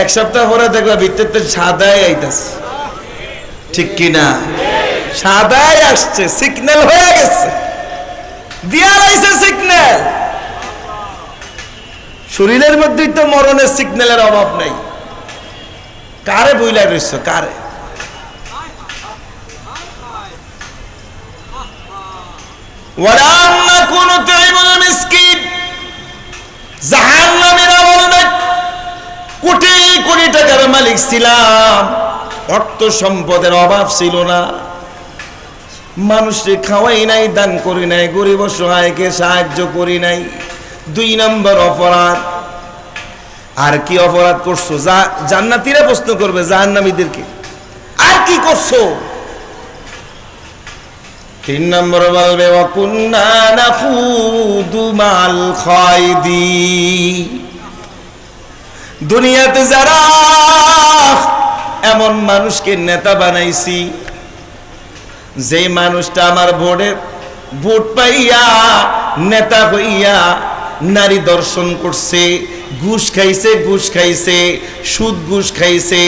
এক সপ্তাহ পরে দেখবা ভিতরতে সাদাই আইতাছে। ঠিক কিনা? সাদাই আসছে সিগন্যাল হয়ে গেছে। দিয়া লাইছে সিগন্যাল শরীরের মধ্যেই তো মরণের সিগন্যালের অভাব নাই। কারে বইলা রইছ, কারে? ওয়ালা কোন তাইবুল মিসকিন। টাকার ছিলাম অর্থ সম্পদের অভাব ছিল না। মানুষকে খাওয়াই নাই, দান করি নাই, গরিব সহায়কে সাহায্য করি নাই। দুই নম্বর অপরাধ। আর কি অপরাধ করছ? যা, জান্নাতীরা প্রশ্ন করবে জাহান্নামীদেরকে। আর কি করছ? তিন নম্বর বলবে অকুন্না নাখুদু মাল খায়দি। দুনিয়াতে যারা এমন মানুষকে নেতা বানাইছি যে মানুষটা আমার ভোটের ভোট পাইয়া নেতা হইয়া নারী দর্শন করছে, ঘুষ খাইছে ঘুষ খাইছে, সুদ ঘুষ খাইছে,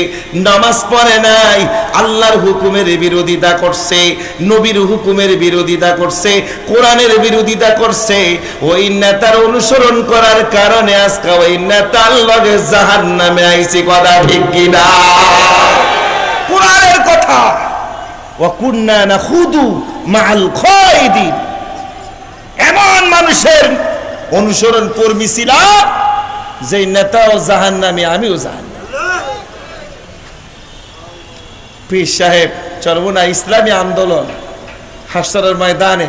নামাজ পড়ে নাই, আল্লাহর হুকুমের বিরোধিতা করছে, নবীর হুকুমের বিরোধিতা করছে, কোরআনের বিরোধিতা করছে। ওই নেতার অনুসরণ করার কারণে আজকে ওই নেতার লগে জাহান নামে আইছি, কথা ঠিক কিনা? কোরআনের কথা। ওয়াকুন্না নাখুদু মাল খায়দিন এমন মানুষের অনুসরণ কর্মী ছিলাম যে নেতাও জাহান নামে আমিও জাহান পীর সাহেব চরমুনা ইসলামী আন্দোলন হাসরের ময়দানে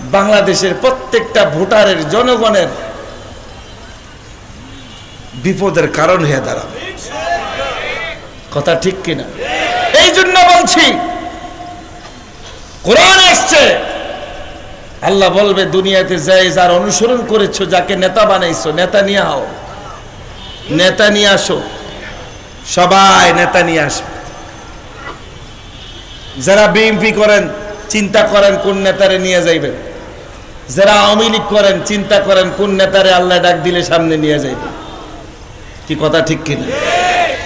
বাংলাদেশের প্রত্যেকটা ভোটারের, জনগণের বিপদের কারণ হয়ে দাঁড়াবে। কথা ঠিক কিনা? এই জন্য বলছি, কোরআন আসছে। আল্লাহ বলবে, দুনিয়াতে যাই যার অনুসরণ করেছ, যাকে নেতা বানাইছো, নেতা নিয়ে আও। নেতা নিয়ে আসো। সবাই নেতা নিয়ে আসবে। যারা বিএনপি করেন, চিন্তা করেন কোন নেতারে নিয়ে যাইবেন। যারা আওয়ামী লীগ করেন, চিন্তা করেন কোন নেতারে আল্লাহ ডাক দিলে সামনে নিয়ে যাইবেন। কি কথা ঠিক কিনা?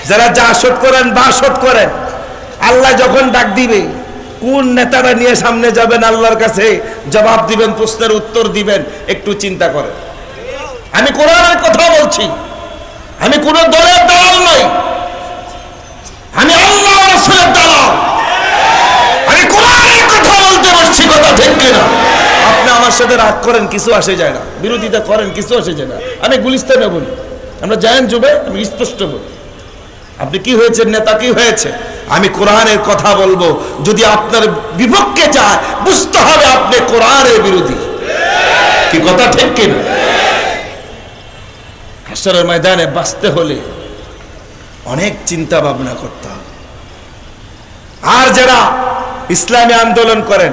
যারা জাসদ করেন বাসদ করেন, আল্লাহ যখন ডাক দিবে কোন নেতারা নিয়ে সামনে যাবেন আল্লাহর কাছে? জবাব দিবেন, প্রশ্নের উত্তর দিবেন, একটু চিন্তা করেন। আমি কোরআনের কথা বলছি। আমি কোন দলের দালাল নই। আমি আল্লাহ রসুলের আমি কোরআনের কথা বলতে পারছি, কথা ঠিক কিনা? আপনি আমার সাথে রাগ করেন, কিছু আসে যায় না। বিরোধিতা করেন, কিছু আসে যায় না। আমি গুলিস্তানে বলি। আমরা জায়েন যুবে আমি স্পষ্ট বলি। আপনি কি হয়েছে? নেতা কি হয়েছে? আমি কোরআনের কথা বলব। যদি আপনার বিপক্ষে যায়, বুঝতে হবে আপনি কোরআনের বিরোধী। কি কথা ঠিক কিনা? হাসরের ময়দানে বাঁচতে হলে অনেক চিন্তা ভাবনা করতে হবে। আর যারা ইসলামী আন্দোলন করেন,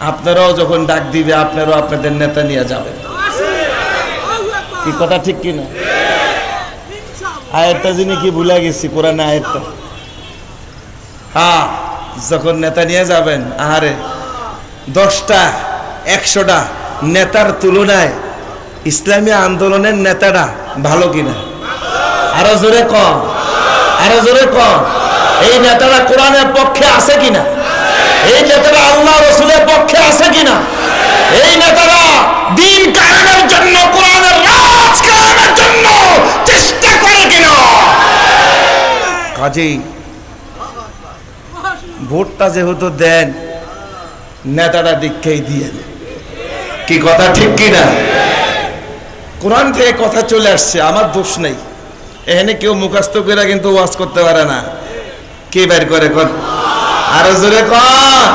আপনারাও যখন ডাক দিবে, আপনারাও আপনাদের নেতা নিয়ে যাবেন। কি কথা ঠিক কিনা? আয়াতটা যিনি কি ভুলে গেছি কোরআন আয়াতটা। হ্যাঁ যখন নেতা নিয়ে যাবেন, আহারে, দশটা, একশোটা নেতার তুলনায় ইসলামী আন্দোলনের নেতারা ভালো কিনা? আরও জোরে কম আরও জোরে কম এই নেতারা কোরআনের পক্ষে আছে কিনা? এই নেতারা আল্লাহ রসুলের পক্ষে আছে কিনা? এই নেতারা দিন কায়েমের জন্য কাজেই। ভোটটা যেহেতু দেন নেতারা দীক্ষাই দিয়েন কি কথা ঠিক কিনা কোরআন থেকে কথা চলে আসছে, আমার দোষ নেই। এখানে কেউ মুখাস্ত করে কিন্তু ওয়াজ করতে পারে না। কে বের করে কর আরও জোরে কর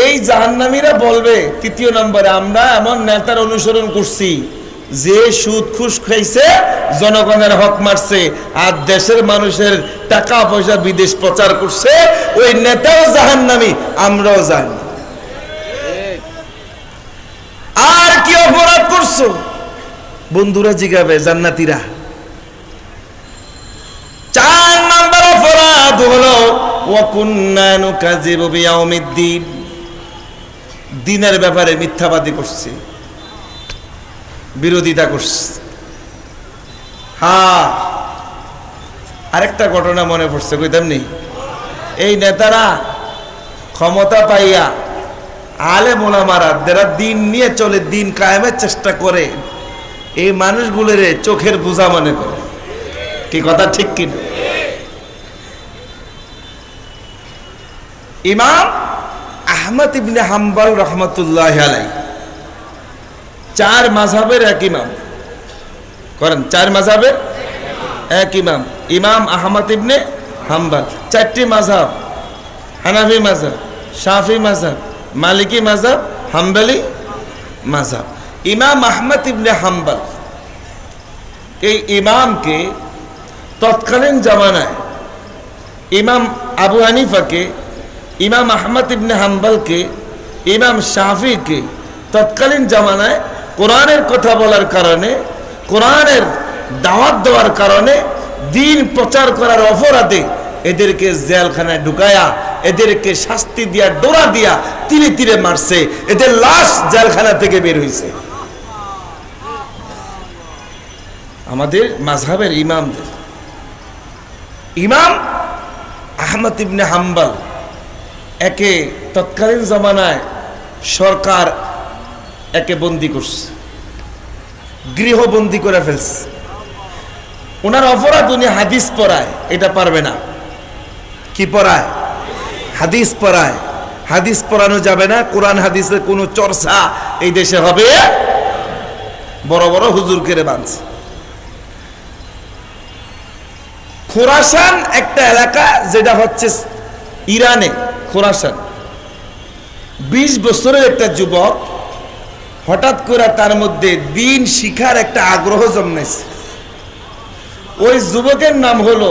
এই জাহান্নামীরা বলবে, তৃতীয় নম্বরে, আমরা এমন নেতার অনুসরণ করছি। যে সুদ খুশ খাইছে, জনগণের হক মারছে, আর দেশের মানুষের টাকা পয়সা বিদেশ প্রচার করছে, ওই নেতাও জাহান্নামী, আমরাও জানি আর কি অপরাধ করছ? বন্ধুরা জিগাবে, জান্নাতীরা। চার নাম্বার অপরাধ হলো ওয়াকুন্না নুকাযিবু বিয়াউমিদ্দিন। দিনের ব্যাপারে মিথ্যাবাদী করছে। বিরোধিতা করছে। হ্যাঁ আরেকটা ঘটনা মনে পড়ছে কইতাম নি? এই নেতারা ক্ষমতা পাইয়া আলে মোলামারা যারা দিন নিয়ে চলে, দিন কায়েমের চেষ্টা করে, এই মানুষগুলোর চোখের বোঝা মনে করে। কি কথা ঠিক কিনা ইমাম আহমদ ইবনে হাম্বল রহমতুল্লাহ আলাই চার মাঝাবের এক ইমাম। করেন, চার মাঝাবের এক ইমাম। ইমাম আহমদ ইবনে হাম্বাল। চারটি মাঝাব হানাফি মাঝাব শাফি মাঝাব মালিকি মাঝাব হাম্বলি মাঝাব ইমাম আহমদ ইবনে হাম্বল, এই ইমামকে তৎকালীন জামানায় ইমাম আবু হানিফাকে, ইমাম আহমদ ইবনে হাম্বলকে, ইমাম শাফিকে তৎকালীন জামানায় কোরআনের কথা বলার কারণে, কোরআনের দাওয়াত দেওয়ার কারণে, দিন প্রচার করার অপরাধে এদেরকে জেলখানায় ঢুকায়া, এদেরকে শাস্তি দিয়া, ডোরা দিয়া তীরে তীরে মারছে। এদের লাশ জেলখানা থেকে বের হয়েছে আমাদের মাঝহাবের ইমামদের। ইমাম আহমদ ইবনে হাম্বাল একে তৎকালীন জমানায় সরকার একে বন্দি করছে। গৃহবন্দী করে ফেলছে। ওনার অপরাধ উনি হাদিস পড়ায়, এটা পারবে না। কি পড়ায়? হাদিস পড়ায়। হাদিস পড়ানো যাবে না, কোরআন হাদিসের কোনো চর্চা এই দেশে হবে। বড় বড় হুজুর কেড়ে বাঁধছে খোরাসান একটা এলাকা যেটা হচ্ছে ইরানে, খোরাসান। বিশ বছরের একটা যুবক হঠাৎ করে তার মধ্যে দিন শিখার একটা আগ্রহ জন্মেছে। ওই যুবকের নাম হলো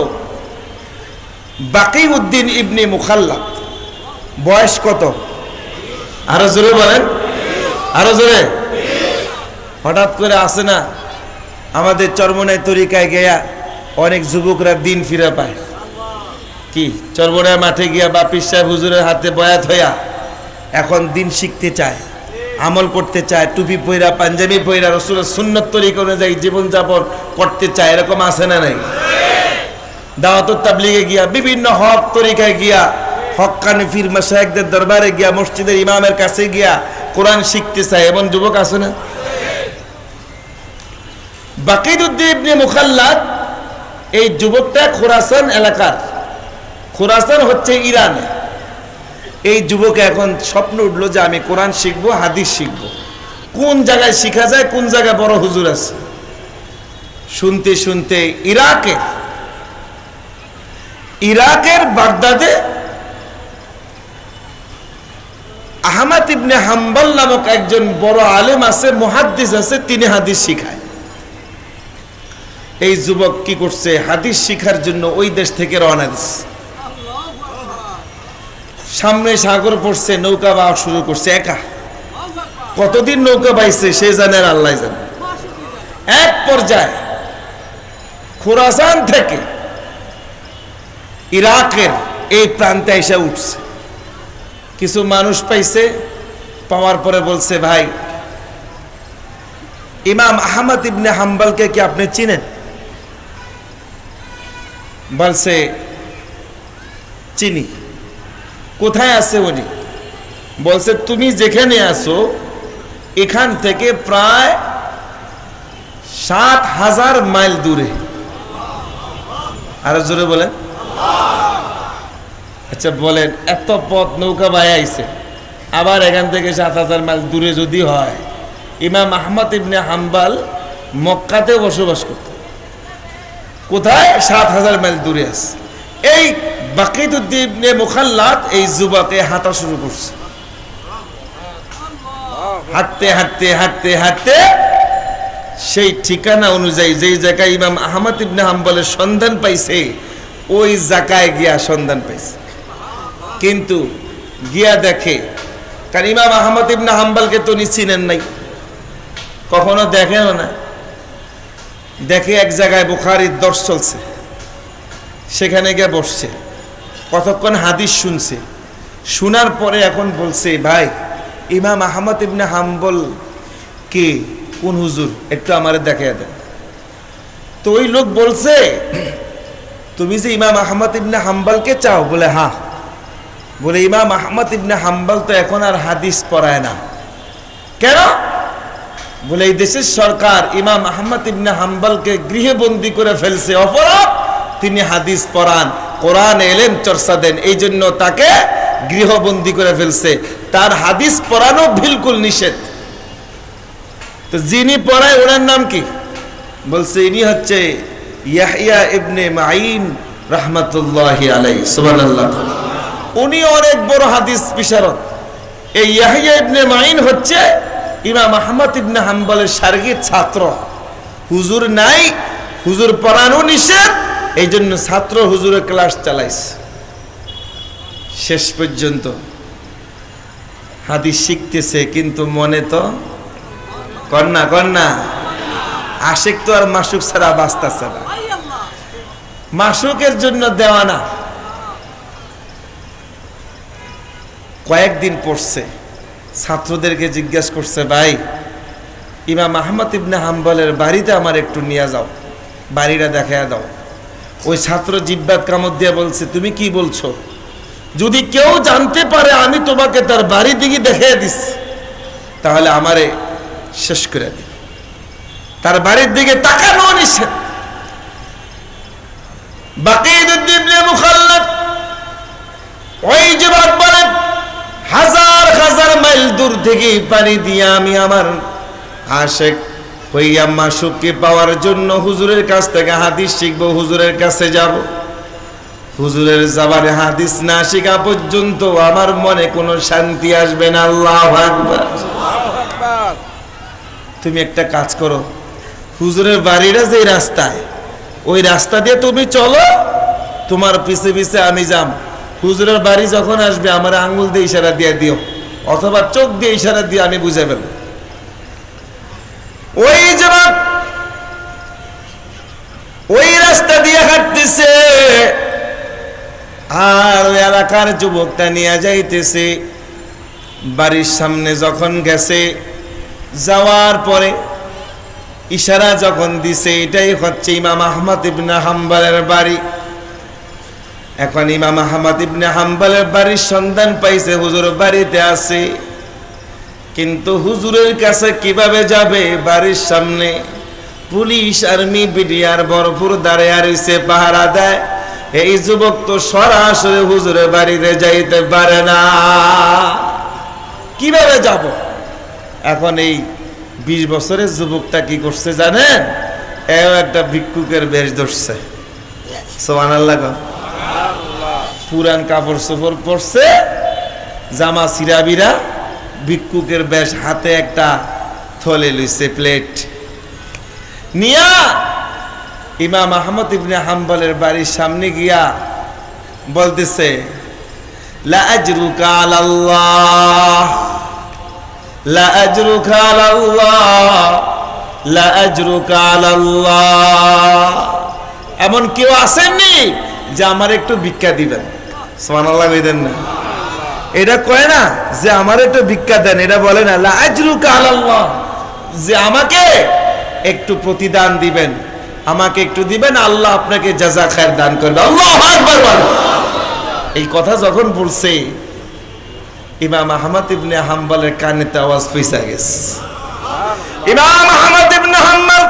বাকি উদ্দিন ইবনি মুখাল্লাত বয়স কত? আরও জোরে বলেন। আরও জোরে। হঠাৎ করে আসে না, আমাদের চরমনায় তরিকায় গেয়া অনেক যুবকরা দিন ফিরে পায়। কি? চরমনায় মাঠে গিয়া বা পিস সাহেব হুজুরের হাতে বয়াত হইয়া এখন দিন শিখতে চায়। আমল করতে চায়, টুপি পইরা, পাঞ্জাবি পইরা, রসুলের সুন্নত তরিকা অনুযায়ী জীবনযাপন করতে চায়, এরকম আছে না নাই? দাওয়াত তাবলিগে গিয়া, বিভিন্ন হক তরিকায় গিয়া হকানি ফির দরবারে গিয়া, মসজিদের ইমামের কাছে গিয়া কোরআন শিখতে চায়, এমন যুবক আছে না? বাকিদুদ্দিন মুখাল্লাদ, এই যুবকটা খোরাসান এলাকার। খোরাসান হচ্ছে ইরানে এই যুবক এখন স্বপ্ন উঠল যে আমি কোরআন শিখব, হাদিস শিখব। কোন জায়গায় শিখা যায়, কোন জায়গায় বড় হুজুর আছে? শুনতে শুনতে ইরাকে। ইরাকের বাগদাদে আহমদ ইবনে হাম্বল নামক একজন বড় আলেম আছে, মুহাদ্দিস আছে, তিনি হাদিস শিখায়। এই যুবক কি করছে? হাদিস শিখার জন্য ওই দেশ থেকে রওনা দিচ্ছে সামনে সাগর পড়ছে, নৌকা বাওয়া শুরু করছে, একা। কতদিন নৌকা বাইছে, সে জানে আল্লাহ জানে। এক পর্যায়ে খোরাসান থেকে ইরাকের এই প্রান্তে এসে উঠছে। কিছু মানুষ পাইছে, পাওয়ার পরে বলছে, ভাই, ইমাম আহমদ ইবনে হাম্বলকে কি আপনি চিনেন? বলছে, চিনি। কোথায় আছে উনি? বলছে, তুমি যেখানে আছো, এখান থেকে প্রায় সাত হাজার মাইল দূরে। আরও জোরে বলেন। আচ্ছা বলেন, এত পথ নৌকা বাই আইছে। আবার এখান থেকে সাত হাজার মাইল দূরে যদি হয়, ইমাম আহমদ ইবনে হাম্বাল মক্কাতে বসবাস করত। কোথায়? সাত হাজার মাইল দূরে আছে। এই বাকিদুদ্দিন ইবনে মুখাল্লাত এই যুবকে হাঁটা শুরু করছে। হাঁটতে হাঁটতে হাঁটতে হাঁটতে সেই ঠিকানা অনুযায়ী যেই জায়গায় ইমাম আহমদ ইবনে হাম্বলের সন্ধান পাইছে, ওই জায়গায় গিয়া সন্ধান পাইছে। কিন্তু গিয়া দেখে, কারণ ইমাম আহমদ ইবনে হাম্বলকে তো উনি নাই। কখনো দেখেনও না। দেখে এক জায়গায় বুখারির দর্শ চলছে। সেখানে গিয়ে বসছে। কতক্ষণ হাদিস শুনছে? শোনার পরে এখন বলছে, ভাই, ইমাম আহমদ ইবনে হাম্বল কে? কোন হুজুর? একটু আমারে দেখাইয়া দেন। তো ওই লোক বলছে, তুমি যে ইমাম আহমদ ইবনে হাম্বলকে চাও? বলে হ্যাঁ। বলে, ইমাম আহমদ ইবনে হাম্বল তো এখন আর হাদিস পড়ায় না। কেন? বলে, এই দেশের সরকার ইমাম আহমদ ইবনে হাম্বলকে গৃহে বন্দী করে ফেলছে। অপরাধ? তিনি হাদিস পড়ান। কোরআন এলেন চর্চা দেন এই জন্য তাকে গৃহবন্দী করে ফেলছে। তার হাদিস পড়ানো বিলকুল নিষেধ। তো যিনি পড়ায় ওনার নাম কি? বলছে, ইনি হচ্ছে ইয়াহিয়া ইবনে মাইন রহমতুল্লাহ আলাই সুবহানাল্লাহ। উনি অনেক বড় হাদিস বিশারদ। এই ইয়াহিয়া ইবনে মাইন হচ্ছে ইমাম আহমদ ইবনে হাম্বলের সার্গিক ছাত্র। হুজুর নাই, হুজুর পড়ানো নিষেধ এই জন্য ছাত্র হুজুরের ক্লাস চালাইছে। শেষ পর্যন্ত। হাদিস শিখতেছে, কিন্তু মনে তো কন্যা কন্যা, আশেক তো আর মাসুক ছাড়া বাঁচতেছে না। মাসুকের জন্য দেওয়া না। কয়েকদিন পড়ছে। ছাত্রদেরকে জিজ্ঞাসা করছে, ভাই, ইমাম আহমদ ইবনে হাম্বলের বাড়িতে আমার একটু নিয়ে যাও। বাড়িটা দেখা দাও। ওই ছাত্র জিব্বাত কামত দিয়ে বলছে, তুমি কি বলছো? যদি কেউ জানতে পারে, আমি তোমাকে তার বাড়ি দিকে দেখিয়ে দিস তাহলে আমারে শেষ করে দিই তার বাড়ির দিকে তাকানো নিষেধ। ওই হাজার হাজার মাইল দূর থেকে পানি দিয়ে আমি আমার আশেক হইয়া মাসুককে পাওয়ার জন্য হুজুরের কাছ থেকে হাদিস শিখব, হুজুরের কাছে যাব। হুজুরের যাবারে হাদিস না শিখা পর্যন্ত আমার মনে কোনো শান্তি আসবে না, আল্লাহ তুমি একটা কাজ করো, হুজুরের বাড়িটা যে রাস্তায়, ওই রাস্তা দিয়ে তুমি চলো, তোমার পিছে পিছে আমি যাম। হুজুরের বাড়ি যখন আসবে, আমার আঙ্গুল দিয়ে ইশারা দিয়ে দিও, অথবা চোখ দিয়ে ইশারা দিয়ে আমি বুঝে ফেলব ওই যুবক ওই রাস্তা দিয়ে হাঁটতেছে এলাকার যুবকটা নিয়ে যাইতেছে। বাড়ির সামনে যখন গেছে, যাওয়ার পরে ইশারা যখন দিছে, এটাই হচ্ছে ইমাম আহমদ ইবনে হাম্বালের বাড়ি। এখন ইমাম আহমদ ইবনে হাম্বালের বাড়ির সন্ধান পাইছে, হুজুর বাড়িতে আছে। কিন্তু হুজুরের কাছে কীভাবে যাবে? বাড়ির সামনে পুলিশ, আর্মি, বিডিআর ভরপুর দাঁড়িয়ে পাহারা দেয়। এই যুবক তো সরাসরি হুজুরের বাড়িতে যাইতে পারে না। কীভাবে যাব? এখন এই বিশ বছরের যুবকটা কি করছে জানেন? এও একটা ভিক্ষুকের বেশ ধরছে। সোমান আল্লাহ পুরান কাপড় চোপড় পরছে, জামা সিরাবিরা ভিক্ষুকের বেশ হাতে একটা থলে লইছে, প্লেট। নিয়া ইমাম আহমদ ইবনে হাম্বলের বাড়ির সামনে গিয়া বলতেছে এমন কেউ আসেননি যে আমার একটু ভিক্ষা দিবেন। সুবহানাল্লাহ কইদেন না। এটা কয় না যে আমার একটু ভিক্ষা দেন, এটা বলে না, লা আজরুকা আলাল্লাহ, যে আমাকে একটু প্রতিদান দিবেন। আমাকে একটু দিবেন, আল্লাহ আপনাকে জাজা খায়ের দান করবে। এই কথা যখন বলছে, ইমাম আহমদ ইবনে হাম্বলের কানেতে আওয়াজ পয়সা গেছে। ইমাম আহমদ ইবনে হাম্বল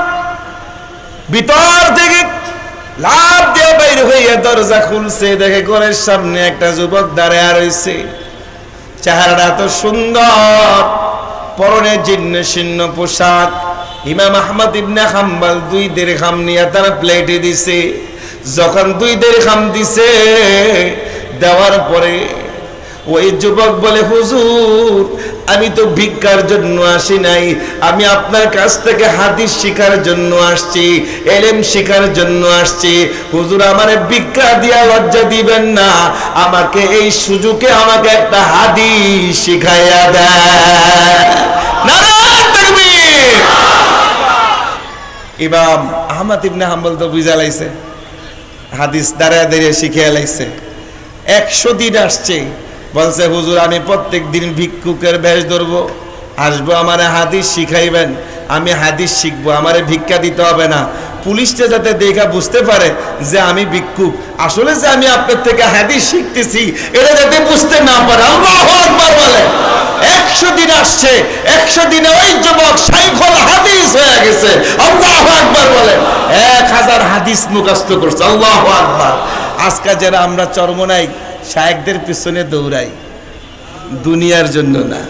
ভিতর থেকে লাভ দিয়ে বাইর হইয়া দরজা খুলছে, দেখে ঘরের সামনে একটা যুবক দাঁড়ায় রয়েছে চেহারাটা তো সুন্দর, পরনে জীর্ণ শীর্ণ পোশাক ইমাম আহমদ ইবনে হাম্বল দুই দের খাম নিয়ে তার প্লেটে দিছে। যখন দুই দের খাম দিছে, দেওয়ার পরে ওই যুবক বলে, হুজুর, আমি তো ভিক্ষার জন্য আসি নাই। আমি আপনার কাছ থেকে হাদিস শিখার জন্য আসছি, এলেম শিখার জন্য আসছি। হুজুর, আমার ভিক্ষা দিয়া লজ্জা দিবেন না। আমাকে এই সুযোগে আমাকে একটা হাদিস শিখাইয়া দেয় তাকবীর! ইমাম আহমদ ইবনে হাম্বল তো বুঝা লাইছে। হাদিস দাঁড়ায় দাঁড়িয়ে শিখিয়ে লাইছে। একশো দিন আসছে। বলছে, হুজুর, আমি প্রত্যেক দিন ভিক্ষুকের বেশ ধরবো। আসব আমার হাদিস শিখাইবেন। আমি হাদিস শিখব, আমারে ভিক্ষা দিতে হবে না। পুলিশটা যাতে দেখা বুঝতে পারে যে আমি ভিক্ষুক। আসলে যে আমি আপনার থেকে হাদিস শিখতেছি, এটা যাতে বুঝতে না পারে। আল্লাহু বলে। একশো দিন আসছে, একশো দিনে ওই যুবক সাইফল হাদিস হয়ে গেছে। আল্লাহ আকবার বলে, এক হাজার হাদিস মুখস্থ করছে, আল্লাহ আকবার। আজকে যারা আমরা চরমনাই, শায়েকদের পিছনে দৌড়াই, দুনিয়ার জন্য না।